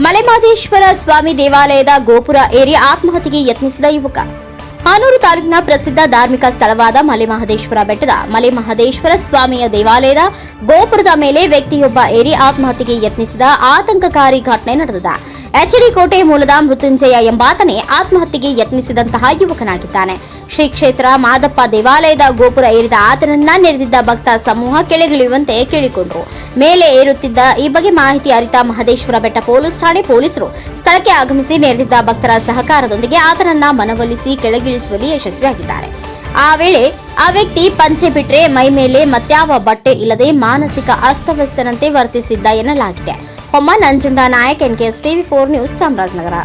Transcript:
ಮಲೆಮಹದೇಶ್ವರ ಸ್ವಾಮಿ ದೇವಾಲಯದ ಗೋಪುರ ಏರಿ ಆತ್ಮಹತ್ಯೆಗೆ ಯತ್ನಿಸಿದ ಯುವಕ. ಹಾನೂರು ತಾಲೂಕಿನ ಪ್ರಸಿದ್ಧ ಧಾರ್ಮಿಕ ಸ್ಥಳವಾದ ಮಲೆಮಹದೇಶ್ವರ ಬೆಟ್ಟದ ಮಲೆಮಹದೇಶ್ವರ ಸ್ವಾಮಿಯ ದೇವಾಲಯದ ಗೋಪುರದ ಮೇಲೆ ವ್ಯಕ್ತಿಯೊಬ್ಬ ಏರಿ ಆತ್ಮಹತ್ಯೆಗೆ ಯತ್ನಿಸಿದ ಆತಂಕಕಾರಿ ಘಟನೆ ನಡೆದಿದೆ. ಎಚ್ಡಿ ಕೋಟೆ ಮೂಲದ ಮೃತ್ಯುಂಜಯ ಎಂಬಾತನೇ ಆತ್ಮಹತ್ಯೆಗೆ ಯತ್ನಿಸಿದಂತಹ ಯುವಕನಾಗಿದ್ದಾನೆ. ಶ್ರೀ ಕ್ಷೇತ್ರ ಮಾದಪ್ಪ ದೇವಾಲಯದ ಗೋಪುರ ಏರಿದ ಆತನನ್ನ ನೆರೆದಿದ್ದ ಭಕ್ತ ಸಮೂಹ ಕೆಳಗಿಳಿಯುವಂತೆ ಕೇಳಿಕೊಂಡರು. ಮೇಲೆ ಏರುತ್ತಿದ್ದ ಈ ಬಗ್ಗೆ ಮಾಹಿತಿ ಅರಿತ ಮಹದೇಶ್ವರ ಬೆಟ್ಟ ಪೊಲೀಸ್ ಠಾಣೆ ಪೊಲೀಸರು. ಸ್ಥಳಕ್ಕೆ ಆಗಮಿಸಿ ನೆರೆದಿದ್ದ ಭಕ್ತರ ಸಹಕಾರದೊಂದಿಗೆ ಆತನನ್ನ ಮನವೊಲಿಸಿ ಕೆಳಗಿಳಿಸುವಲ್ಲಿ ಯಶಸ್ವಿಯಾಗಿದ್ದಾರೆ. ಆ ವೇಳೆ ಆ ವ್ಯಕ್ತಿ ಪಂಚೆ ಬಿಟ್ಟರೆ ಮೈ ಮೇಲೆ ಮತ್ಯಾವ ಬಟ್ಟೆ ಇಲ್ಲದೆ ಮಾನಸಿಕ ಅಸ್ತವ್ಯಸ್ತನಂತೆ ವರ್ತಿಸಿದ್ದ ಎನ್ನಲಾಗಿದೆ. ಹೊಮ್ಮ Nanjunda Nayak NKS TV four news Chamarajanagar